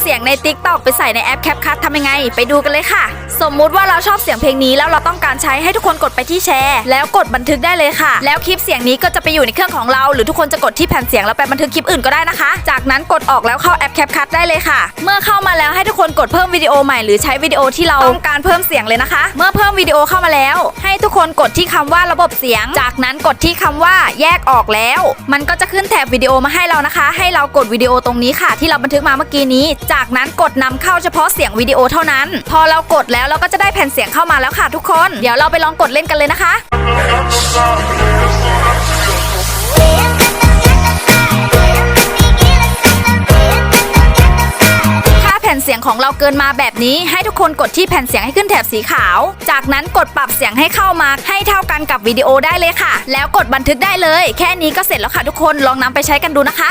เสียงใน t ิ k t o k ไปใส่ในแอป CapCut ทำยังไง ไปดูกันเลยค่ะ สมมุติว่าเราชอบเสียงเพลงนี้แล้วเราต้องการใช้ให้ทุกคนกดไปที่แชร์ แล้วกดบันทึกได้เลยค่ะ แล้วคลิปเสียงนี้ก็จะไปอยู่ในเครื่องของเรา หรือทุกคนจะกดที่แผ่นเสียงแล้วไปบันทึกคลิปอื่นก็ได้นะคะ จากนั้นกดออกแล้วเข้าแอป CapCut ได้เลยค่ะ เมื่อเข้ามาแล้วให้ทุกคนกดเพิ่มวิดีโอใหม่หรือใช้วิดีโอที่เราต้องการเพิ่มเสียงเลยนะคะ เมื่อเพิ่มวิดีโอเข้ามาแล้ว ให้ทุกคนกดที่คำว่าระบบเสียง จากนั้นกดที่คำว่าแยกออกแล้ว มันก็จะขึ้นแถบวิดีโอมาให้เรานะคะ ให้เรากดวิดีโอตรงนี้ค่ะ ที่เราบันทึกมาเมื่อกี้นี้จากนั้นกดนำเข้าเฉพาะเสียงวิดีโอเท่านั้น พอเรากดแล้วเราก็จะได้แผ่นเสียงเข้ามาแล้วค่ะทุกคน เดี๋ยวเราไปลองกดเล่นกันเลยนะคะถ้าแผ่นเสียงของเราเกินมาแบบนี้ ให้ทุกคนกดที่แผ่นเสียงให้ขึ้นแถบสีขาว จากนั้นกดปรับเสียงให้เข้ามาให้เท่ากันกับวิดีโอได้เลยค่ะ แล้วกดบันทึกได้เลย แค่นี้ก็เสร็จแล้วค่ะทุกคนลองนำไปใช้กันดูนะคะ